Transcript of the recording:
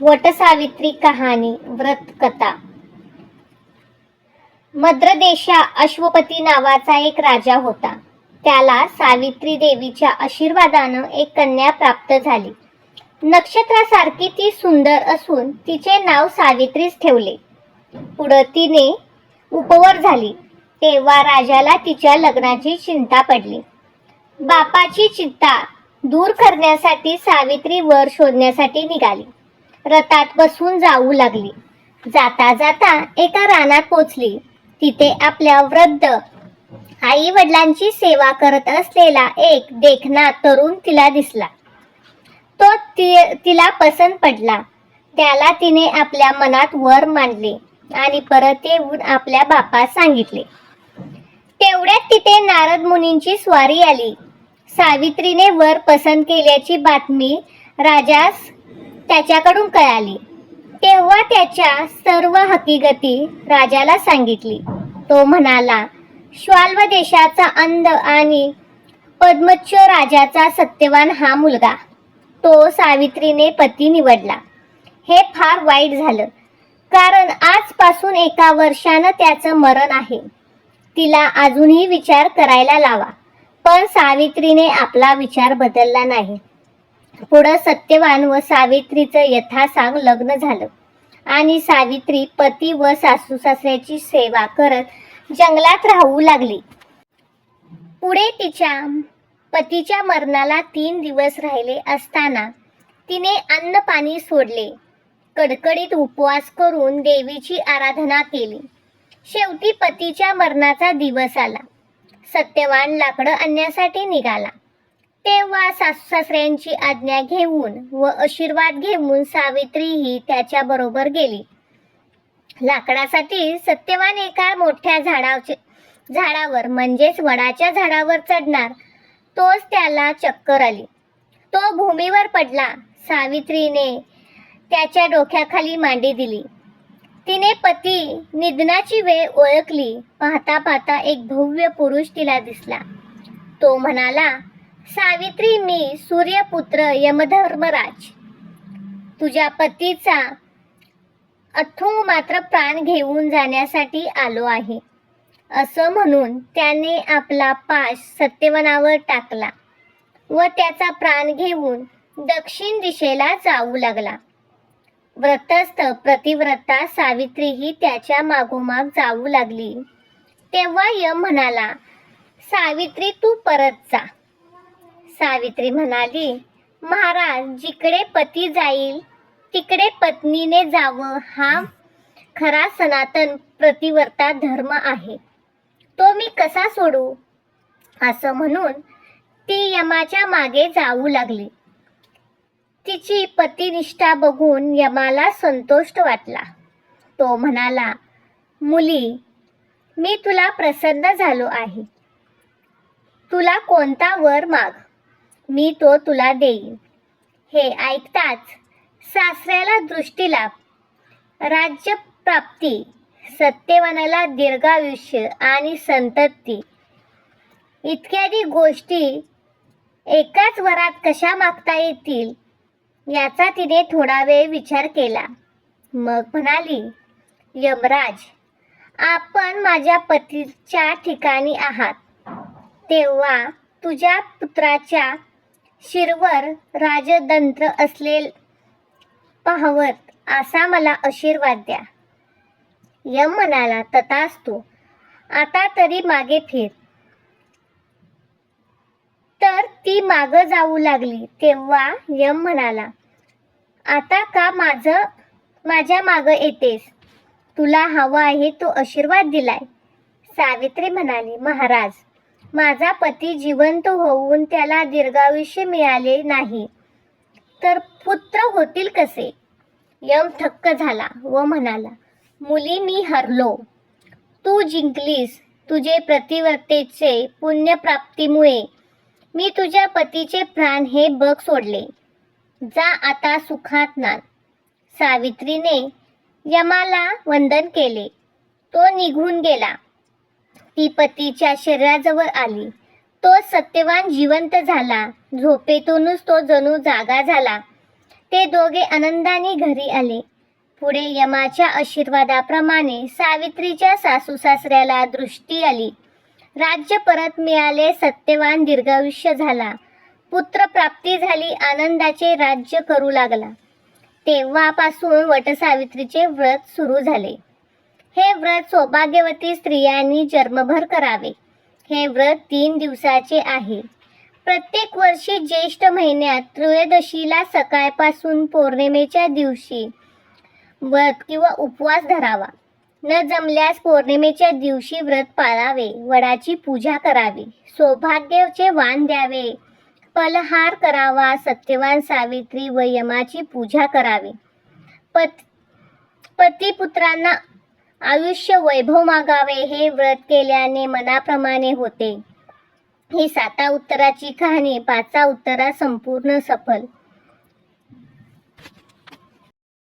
वटसावित्री कहाणी व्रत कथा मद्रदेशा अश्वपती नावाचा एक राजा होता. त्याला सावित्री देवीच्या आशीर्वादानं एक कन्या प्राप्त झाली. नक्षत्रासारखी ती सुंदर असून तिचे नाव सावित्रीच ठेवले. पुढं तिने उपवर झाली. तेव्हा राजाला तिच्या लग्नाची चिंता पडली. बापाची चिंता दूर करण्यासाठी सावित्री वर शोधण्यासाठी निघाली. रथात बसून जाऊ लागली. जाता जाता एका रानात पोचली. तिथे आपल्या वृद्ध आई वडिलांची सेवा करत असलेला एक देखना तरुण तिला दिसला. तो ति तिला पसंत पडला. त्याला तिने आपल्या मनात वर मांडले आणि परत येऊन आपल्या बापास सांगितले. तेवढ्यात तिथे नारद मुनींची स्वारी आली. सावित्रीने वर पसंत केल्याची बातमी राजास त्याच्याकडून कळाली. तेव्हा त्याच्या सर्व हकीकती राजाला सांगितली. तो म्हणाला श्वाल्व देशाचा अंध आणि पद्मच्छ राजाचा सत्यवान हा मुलगा. तो सावित्रीने पती निवडला. हे फार वाईट झालं. कारण आजपासून एका वर्षानं त्याचं मरण आहे. तिला अजूनही विचार करायला लावा. पण सावित्रीने आपला विचार बदलला नाही. पुढं सत्यवान व सावित्रीचं यथासांग लग्न झालं. आणि सावित्री पती व सासू सासऱ्याची सेवा करत जंगलात राहू लागली. पुढे तिच्या पतीच्या मरणाला तीन दिवस राहिले असताना तिने अन्न पाणी सोडले. कडकडीत उपवास करून देवीची आराधना केली. शेवटी पतीच्या मरणाचा दिवस आला. सत्यवान लाकडं आणण्यासाठी निघाला. तेव्हा सासू सासऱ्यांची आज्ञा घेऊन व आशीर्वाद घेऊन सावित्रीही त्याच्या बरोबर गेली. लाकडासाठी सत्यवान एका मोठ्या झाडाचे झाडावर म्हणजेच वडाच्या झाडावर चढणार तोच त्याला चक्कर आली. तो भूमीवर पडला. सावित्रीने त्याच्या डोक्याखाली मांडी दिली. तिने पती निधनाची वेळ ओळखली. पाहता पाहता एक भव्य पुरुष तिला दिसला. तो म्हणाला सावित्री मी सूर्यपुत्र यमधर्मराज. तुझ्या पतीचा अथुंग मात्र प्राण घेऊन जाण्यासाठी आलो आहे. असं म्हणून त्याने आपला पाश सत्यवनावर टाकला व त्याचा प्राण घेऊन दक्षिण दिशेला जाऊ लागला. व्रतस्थ प्रतिव्रता सावित्रीही त्याच्या मागोमाग जाऊ लागली. तेव्हा यम म्हणाला सावित्री तू परत जा. सावित्री म्हणाली महाराज जिकडे पती जाईल तिकडे पत्नीने जावं हा खरा सनातन प्रतिवर्ता धर्म आहे. तो मी कसा सोडू? असं म्हणून ती यमाच्या मागे जाऊ लागली. तिची पतिनिष्ठा बघून यमाला संतोष वाटला. तो म्हणाला मुली मी तुला प्रसन्न झालो आहे. तुला कोणता वर माग? मी तो तुला देईन. हे ऐकताच सासऱ्याला दृष्टीलाभ राज्यप्राप्ती राज्य प्राप्ती सत्यवानाला दीर्घायुष्य आणि संतती इत्यादी गोष्टी एकाच वरात कशा मागता येतील याचा तिने थोडा वेळ विचार केला. मग म्हणाली यमराज आपण माझ्या पतीच्या ठिकाणी आहात. तेव्हा तुझ्या पुत्राच्या शिरवर राजदंत्र असलेल पाहवत असा मला आशीर्वाद द्या. यम म्हणाला तथास्तु आता तरी मागे फिर. तर ती माग जाऊ लागली तेव्हा यम म्हणाला आता का माझं माझ्या माग येतेस? तुला हवा आहे तो आशीर्वाद दिलाय. सावित्री म्हणाली महाराज माझा पती जिवंत होऊन त्याला दीर्घायुष्य मिळाले नाही. तर पुत्र होतील कसे? यम थक्क झाला व म्हणाला मुली मी हरलो. तू जिंकलीस तुझे प्रतिवर्तेचे पुण्यप्राप्तीमुळे. मी तुझ्या पतीचे प्राण हे बघ सोडले. जा आता सुखात नांद सावित्रीने यमाला वंदन केले. तो निघून गेला. ती पतीच्या शरीराजवळ आली. तो सत्यवान जिवंत झाला. झोपेतूनच तो जणू जागा झाला. ते दोघे आनंदाने घरी आले. पुढे यमाच्या आशीर्वादाप्रमाणे सावित्रीच्या सासू सासऱ्याला दृष्टी आली. राज्य परत मिळाले सत्यवान दीर्घायुष्य झाला. पुत्रप्राप्ती झाली आनंदाचे राज्य करू लागला. तेव्हापासून वटसावित्रीचे व्रत सुरू झाले. हे व्रत सौभाग्यवती स्त्रियांनी जन्मभर करावे. हे व्रत तीन दिवसाचे आहे. प्रत्येक वर्षी ज्येष्ठ महिन्यात त्रयोदशीला सकाळपासून पौर्णिमेच्या दिवशी व्रत किंवा उपवास धरावा. न जमल्यास पौर्णिमेच्या दिवशी व्रत पाळावे वडाची पूजा करावी सौभाग्याचे वाण द्यावे फलहार करावा सत्यवान सावित्री व यमाची पूजा करावी. पत पती पुत्रांना आयुष्य वैभव मागावे हे व्रत केल्याने मनाप्रमाणे होते. ही साता उत्तराची कहाणी पाचा उत्तरा संपूर्ण सफल.